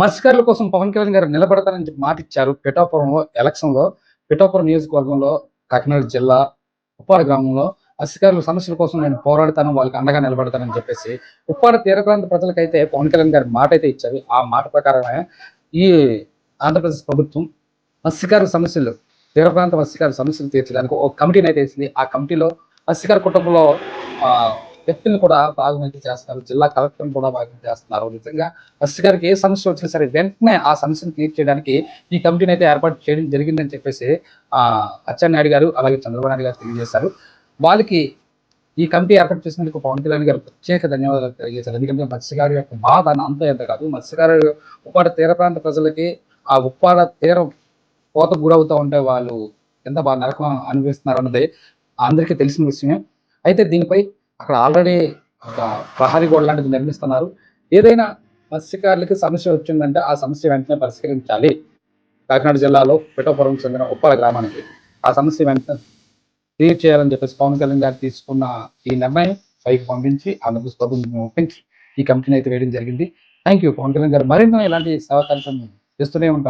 మత్స్యకారుల కోసం పవన్ కళ్యాణ్ గారు నిలబడతారని చెప్పి మాట ఇచ్చారు. పిఠాపురంలో ఎలక్షన్లో పిఠాపురం నియోజకవర్గంలో కాకినాడ జిల్లా ఉప్పాడ గ్రామంలో మత్స్యకారుల సమస్యల కోసం నేను పోరాడతాను వాళ్ళకి అండగా నిలబడతానని చెప్పేసి ఉప్పాడ తీర ప్రాంత ప్రజలకైతే పవన్ కళ్యాణ్ గారు మాట అయితే ఇచ్చారు. ఆ మాట ప్రకారమే ఈ ఆంధ్రప్రదేశ్ ప్రభుత్వం మత్స్యకారుల సమస్యలు తీర ప్రాంత మత్స్యకారుల సమస్యలు తీర్చడానికి ఒక కమిటీని అయితే వేసింది. ఆ కమిటీలో మత్స్యకార కుటుంబంలో వ్యక్తులు కూడా భాగమైతే చేస్తున్నారు. జిల్లా కలెక్టర్ కూడా భాగం చేస్తున్నారు. నిజంగా మత్స్యకారికి ఏ సమస్య వచ్చినా సరే వెంటనే ఆ సమస్యను క్లియర్ చేయడానికి ఈ కమిటీని అయితే ఏర్పాటు చేయడం జరిగిందని చెప్పేసి అచ్చెన్నాయుడు గారు అలాగే చంద్రబాబు నాయుడు గారు తెలియజేశారు. వాళ్ళకి ఈ కమిటీ ఏర్పాటు చేసినందుకు పవన్ కళ్యాణ్ గారు ప్రత్యేక ధన్యవాదాలు తెలియజేశారు. ఎందుకంటే మత్స్యకారు యొక్క బాధ అంత ఎంత కాదు. మత్స్యకారు ఉప్పాడ తీర ప్రాంత ప్రజలకి ఆ ఉప్పాడ తీరం కోత గురవుతూ ఉంటే వాళ్ళు ఎంత బాగా నరకం అనిపిస్తున్నారు అన్నది అందరికీ తెలిసిన విషయమే. అయితే దీనిపై అక్కడ ఆల్రెడీ ఒక ప్రహరీ గోడ లాంటిది నిర్మిస్తున్నారు. ఏదైనా మత్స్యకారులకి సమస్య వచ్చిందంటే ఆ సమస్య వెంటనే పరిష్కరించాలి. కాకినాడ జిల్లాలో పిఠాపురం చెందిన ఉప్పల గ్రామానికి ఆ సమస్య వెంటనే క్లియర్ చేయాలని చెప్పేసి పవన్ కళ్యాణ్ గారు తీసుకున్న ఈ నిర్ణయం పైకి పంపించి ఆంధ్రప్రదేశ్ ప్రభుత్వం ఒప్పించి ఈ కమిటీని అయితే వేయడం జరిగింది. థ్యాంక్ యూ పవన్ కళ్యాణ్ గారు మరింత ఇలాంటి సేవా కార్యక్రమం చేస్తూనే ఉంటారు.